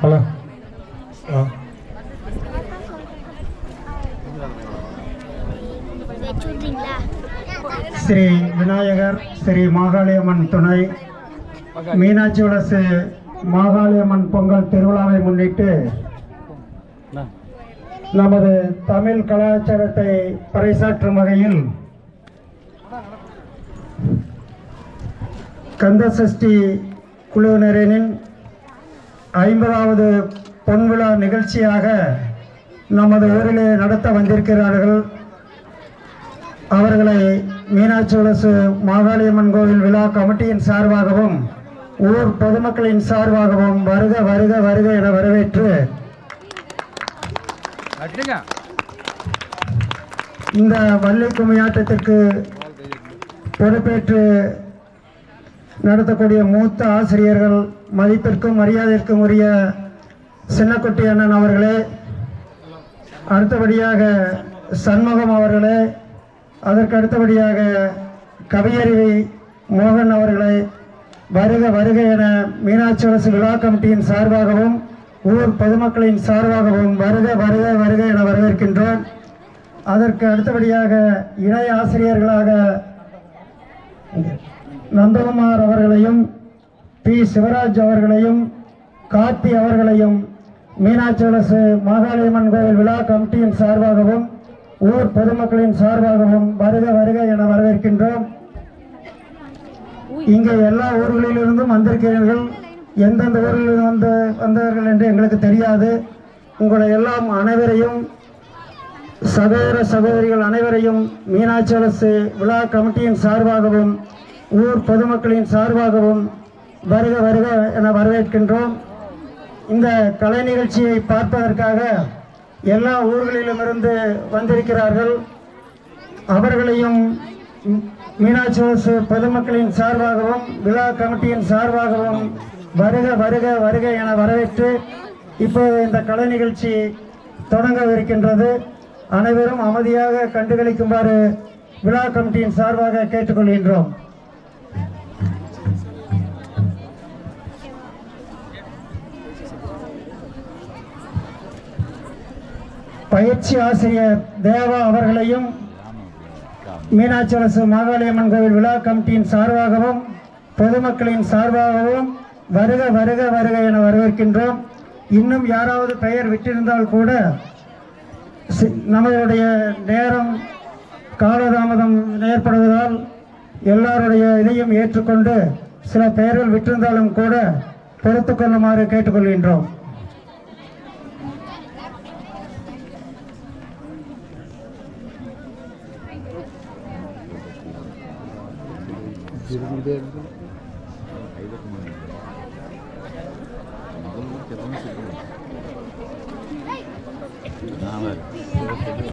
Halo. Sri Vinayagar Sri Makaliamman துணை. மீனாட்சி உலசு மாகாளியம்மன் பொங்கல் திருவிழாவை முன்னிட்டு நமது தமிழ் கலாச்சாரத்தை பறைசாற்றும் வகையில் கந்தசஷ்டி குழுவினரின் ஐம்பதாவது பொன்விழா நிகழ்ச்சியாக நமது ஊரிலே நடத்த வந்திருக்கிறார்கள். அவர்களை மீனாட்சி வலசு மாகாளியம்மன் கோவில் விழா கமிட்டியின் சார்பாகவும் ஊர் பொதுமக்களின் சார்பாகவும் வருக வருக வருக என வரவேற்று இந்த வள்ளி கும்மியாட்டத்திற்கு பொறுப்பேற்று நடத்தக்கூடிய மூத்த ஆசிரியர்கள் மதிப்பிற்கும் மரியாதைக்கும் உரிய சின்னக்குட்டி அண்ணன் அவர்களே அடுத்தபடியாக சண்முகம் அவர்களே அதற்கு அடுத்தபடியாக கவியறிவி மோகன் அவர்களை வருக வருக என மீனாட்சி அரசு விழா கமிட்டியின் சார்பாகவும் ஊர் பொதுமக்களின் சார்பாகவும் வருக வருக வருக என வரவேற்கின்றோம். அதற்கு அடுத்தபடியாக இணை ஆசிரியர்களாக நந்தகுமார் அவர்களையும் பி. சிவராஜ் அவர்களையும் கார்த்தி அவர்களையும் மீனாட்சி அரசு மாகாளியம்மன் கோவில் விழா கமிட்டியின் சார்பாகவும் ஊர் பொதுமக்களின் சார்பாகவும் வருக வருக என வரவேற்கின்றோம். இங்கே எல்லா ஊர்களிலிருந்தும் வந்திருக்கிறீர்கள். எந்தெந்த ஊரில் வந்து வந்தவர்கள் என்று எங்களுக்கு தெரியாது. உங்களை எல்லாம் அனைவரையும் சகோதர சகோதரிகள் அனைவரையும் மீனாட்சி அரசு விழா கமிட்டியின் சார்பாகவும் ஊர் பொதுமக்களின் சார்பாகவும் வருக வருக என வரவேற்கின்றோம். இந்த கலை நிகழ்ச்சியை பார்ப்பதற்காக எல்லா ஊர்களிலுமிருந்து வந்திருக்கிறார்கள். அவர்களையும் மீனாட்சி அரசு பொதுமக்களின் சார்பாகவும் விழா கமிட்டியின் சார்பாகவும் வருக வருக வருக என வரவேற்று இப்போது இந்த கலை நிகழ்ச்சி தொடங்கவிருக்கின்றது. அனைவரும் அமைதியாக கண்டுகளிக்குமாறு விழா கமிட்டியின் சார்பாக கேட்டுக்கொள்கின்றோம். பயிற்சி ஆசிரியர் தேவா அவர்களையும் மீனாட்சி அரசு மாகாளியம்மன் கோவில் விழா கமிட்டியின் சார்பாகவும் பொதுமக்களின் சார்பாகவும் வருக வருக வருக என வரவேற்கின்றோம். இன்னும் யாராவது பெயர் விட்டிருந்தால் கூட சி- நம்மளுடைய நேரம் காலதாமதம் ஏற்படுவதால் எல்லாருடைய இதையும் ஏற்றுக்கொண்டு சில பெயர்கள் விட்டிருந்தாலும் கூட பொறுத்து கொள்ளுமாறு கேட்டுக்கொள்கின்றோம். نعم